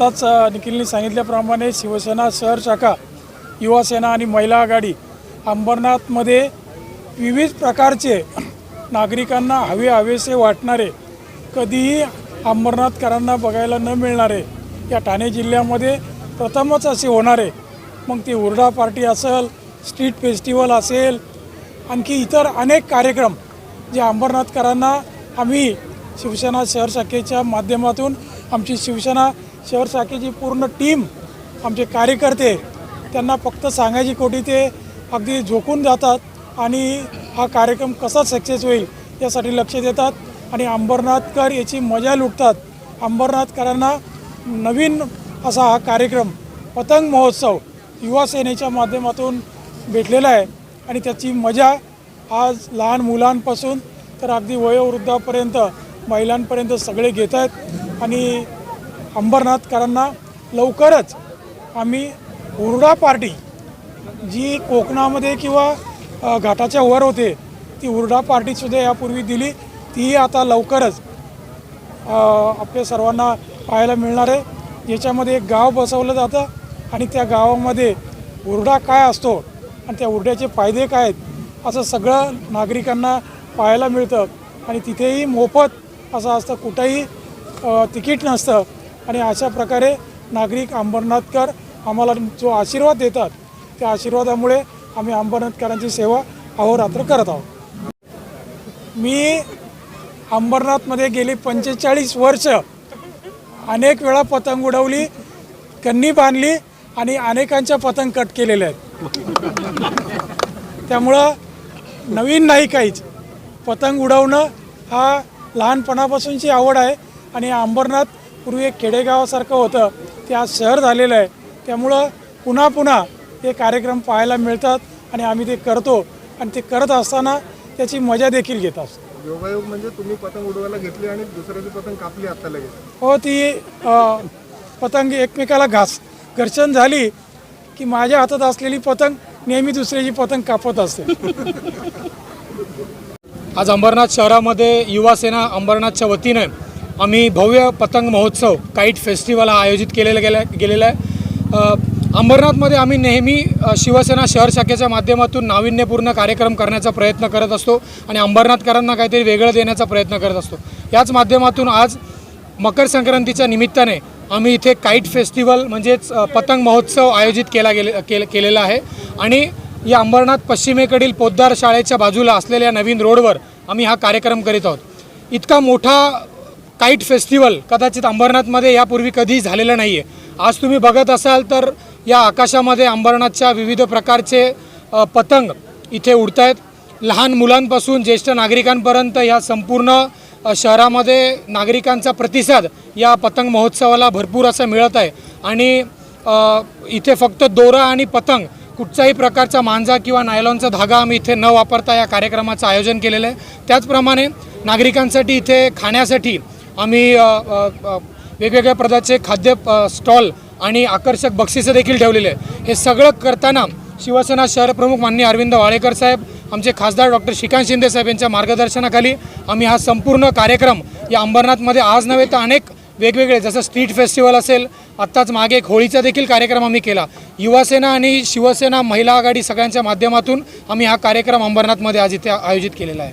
आत्ताच निखिलने सांगितल्याप्रमाणे शिवसेना शहर शाखा युवासेना आणि महिला आघाडी अंबरनाथमध्ये विविध प्रकारचे नागरिकांना हवे हवेसे वाटणारे कधीही अंबरनाथकरांना बघायला न मिळणारे या ठाणे जिल्ह्यामध्ये प्रथमच असे होणारे. मग ती उर्डा पार्टी असेल स्ट्रीट फेस्टिवल असेल आणखी इतर अनेक कार्यक्रम जे अंबरनाथकरांना आम्ही शिवसेना शहर शाखेच्या माध्यमातून आमची शिवसेना शहर शाखेची पूर्ण टीम आमचे कार्यकर्ते त्यांना फक्त सांगायची कोटी ते अगदी झोकून जातात आणि हा कार्यक्रम कसा सक्सेस होईल यासाठी लक्ष देतात आणि अंबरनाथकर याची मजा लुटतात. अंबरनाथकरांना नवीन असा हा कार्यक्रम पतंग महोत्सव युवा सेनेच्या माध्यमातून भेटलेला आहे आणि त्याची मजा आज लहान मुलांपासून तर अगदी वयोवृद्धापर्यंत महिलांपर्यंत सगळे घेत आहेत आणि अंबरनाथकरांना लवकरच आम्ही हुरडा पार्टी जी कोकणामध्ये किंवा घाटाच्या वर होते ती हुरडा पार्टीसुद्धा यापूर्वी दिली. तीही आता लवकरच आपल्या सर्वांना पाहायला मिळणार आहे. याच्यामध्ये एक गाव बसवलं जातं आणि त्या गावामध्ये हुरडा काय असतो आणि त्या हुरड्याचे फायदे काय आहेत असं सगळं नागरिकांना पाहायला मिळतं. आणि तिथेही मोफत असं असतं कुठंही तिकीट नसतं. आणि अशा प्रकारे नागरिक अंबरनाथकर आम्हाला जो आशीर्वाद देतात त्या आशीर्वादामुळे आम्ही अंबरनाथकरांची सेवा अहोरात्र करत आहोत. मी अंबरनाथमध्ये गेली पंचेचाळीस वर्ष अनेक वेळा पतंग उडवली कन्नी बांधली आणि अनेकांच्या पतंग कट केलेल्या आहेत. त्यामुळं नवीन नाही काहीच. पतंग उडवणं हा लहानपणापासूनची आवड आहे आणि अंबरनाथ पूर्वी एक खेडेगावासारखं होतं. ते आज शहर झालेलं आहे. त्यामुळं पुन्हा पुन्हा हे कार्यक्रम पाहायला मिळतात आणि आम्ही ते करतो. आणि ते करत असताना त्याची मजा देखील घेत असतो. योगायोग म्हणजे तुम्ही पतंग उडवायला घेतली आणि दुसऱ्याची पतंग कापली आता लगेच. हो ती अ, पतंग एकमेकाला घास घर्षण झाली की माझ्या हातात असलेली पतंग नेहमी दुसऱ्याची पतंग कापत असते. आज अंबरनाथ शहरामध्ये युवा सेना अंबरनाथच्या वतीने आम्ही भव्य पतंग महोत्सव काईट फेस्टिवल हा आयोजित केलेला गेला गेलेला आहे. अंबरनाथमध्ये आम्ही नेहमी शिवसेना शहर शाखेच्या माध्यमातून नाविन्यपूर्ण कार्यक्रम करण्याचा प्रयत्न करत असतो आणि अंबरनाथकरांना काहीतरी वेगळं देण्याचा प्रयत्न करत असतो. याच माध्यमातून आज मकर संक्रांतीच्या निमित्ताने आम्ही इथे काईट फेस्टिवल म्हणजेच पतंग महोत्सव आयोजित केला गेले केल केलेला आहे. आणि या अंबरनाथ पश्चिमेकडील पोद्दार शाळेच्या बाजूला असलेल्या नवीन रोडवर आम्ही हा कार्यक्रम करीत आहोत. इतका मोठा काईट फेस्टिवल कदाचित अंबरनाथमध्ये यापूर्वी कधीही झालेलं नाही आहे आज तुम्ही बघत असाल तर या आकाशामध्ये अंबरनाथच्या विविध प्रकारचे पतंग इथे उडत आहेत लहान मुलांपासून ज्येष्ठ नागरिकांपर्यंत या संपूर्ण शहरामध्ये नागरिकांचा प्रतिसाद या पतंग महोत्सवाला भरपूर असा मिळत आहे. आणि इथे फक्त दोरा आणि पतंग कुठच्याही प्रकारचा मांजा किंवा नायलॉनचा धागा आम्ही इथे न वापरता या कार्यक्रमाचं आयोजन केलेलं आहे. त्याचप्रमाणे नागरिकांसाठी इथे खाण्यासाठी आम्ही वेगवेगळ्या प्रकारचे खाद्य स्टॉल आणि आकर्षक बक्षिसं देखील ठेवलेले आहे हे सगळं करताना शिवसेना शहरप्रमुख माननीय अरविंद वाळेकर साहेब आमचे खासदार डॉक्टर श्रीकांत शिंदे साहेब यांच्या मार्गदर्शनाखाली आम्ही हा संपूर्ण कार्यक्रम या अंबरनाथमध्ये आज नव्हे तर अनेक वेगवेगळे जसं स्ट्रीट फेस्टिवल असेल आत्ताच मागे एक होळीचा देखील कार्यक्रम आम्ही केला. युवासेना आणि शिवसेना महिला आघाडी सगळ्यांच्या माध्यमातून आम्ही हा कार्यक्रम अंबरनाथमध्ये आज इथे आयोजित केलेला आहे.